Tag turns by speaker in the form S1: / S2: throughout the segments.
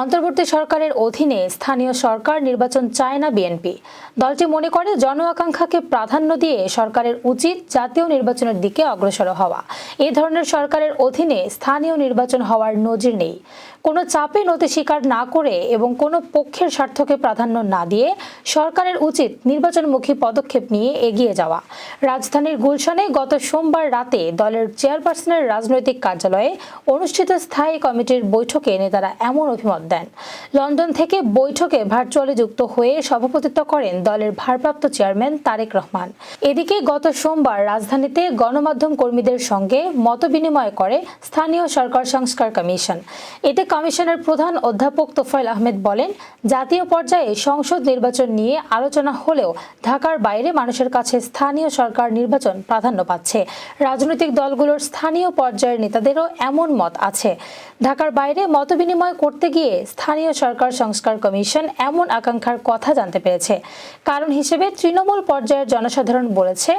S1: অন্তর্বর্তী সরকারের অধীনে স্থানীয় সরকার নির্বাচন চায় না বিএনপি। দলটি মনে করে জন আকাঙ্ক্ষাকে প্রাধান্য দিয়ে সরকারের উচিত জাতীয় নির্বাচনের দিকে অগ্রসর হওয়া। এ ধরনের সরকারের অধীনে স্থানীয় নির্বাচন হওয়ার নজির নেই। কোনো চাপে নতি স্বীকার না করে এবং কোনো পক্ষের স্বার্থকে প্রাধান্য না দিয়ে সরকারের উচিত নির্বাচনমুখী পদক্ষেপ নিয়ে এগিয়ে যাওয়া। রাজধানীর গুলশানে গত সোমবার রাতে দলের চেয়ারপারসনের রাজনৈতিক কার্যালয়ে অনুষ্ঠিত স্থায়ী কমিটির বৈঠকে নেতারা এমন অভিমত then. লন্ডন থেকে বৈঠকে ভার্চুয়ালি যুক্ত হয়ে সভাপতিত্ব করেন দলের ভারপ্রাপ্ত চেয়ারম্যান তারেক রহমান। এদিকে গত সোমবার রাজধানীতে গণমাধ্যম কর্মীদের সঙ্গে মতবিনিময় করে স্থানীয় সরকার সংস্কার কমিশন। এতে কমিশনের প্রধান অধ্যাপক তোফায়েল আহমেদ বলেন, জাতীয় পর্যায়ে সংসদ নির্বাচন নিয়ে আলোচনা হলেও ঢাকার বাইরে মানুষের কাছে স্থানীয় সরকার নির্বাচন প্রাধান্য পাচ্ছে। রাজনৈতিক দলগুলোর স্থানীয় পর্যায়ের নেতাদেরও এমন মত আছে। ঢাকার বাইরে মতবিনিময় করতে গিয়ে স্থানীয় সরকার সংস্কার কমিশন এমন আকাঙ্ক্ষার কথা জানতে পেরেছে। কারণ হিসেবে তৃণমূল পর্যায়ের জনসাধারণ বলেছে,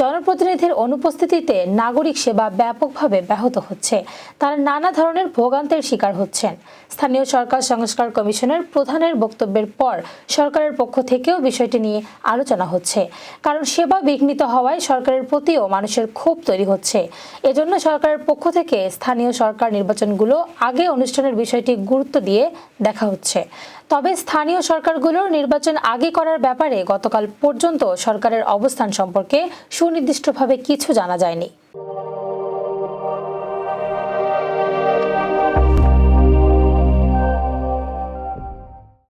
S1: জনপ্রতিনিধির অনুপস্থিতিতে নাগরিক সেবা ব্যাপকভাবে ব্যাহত হচ্ছে। তারা নানা ধরনের ভোগান্তের শিকার হচ্ছেন। স্থানীয় সরকার সংস্কার কমিশনের প্রধানের বক্তব্যের পর সরকারের পক্ষ থেকেও বিষয়টি নিয়ে আলোচনা হচ্ছে। কারণ সেবা বিঘ্নিত হওয়ায় সরকারের প্রতিও মানুষের ক্ষোভ তৈরি হচ্ছে। এজন্য সরকারের পক্ষ থেকে স্থানীয় সরকার নির্বাচনগুলো আগে অনুষ্ঠানের বিষয়টি গুরুত্ব দিয়ে দেখা হচ্ছে। তবে স্থানীয় সরকারগুলোর নির্বাচন আগে করার ব্যাপারে গতকাল পর্যন্ত সরকারের অবস্থান সম্পর্কে সুনির্দিষ্টভাবে কিছু জানা যায়নি।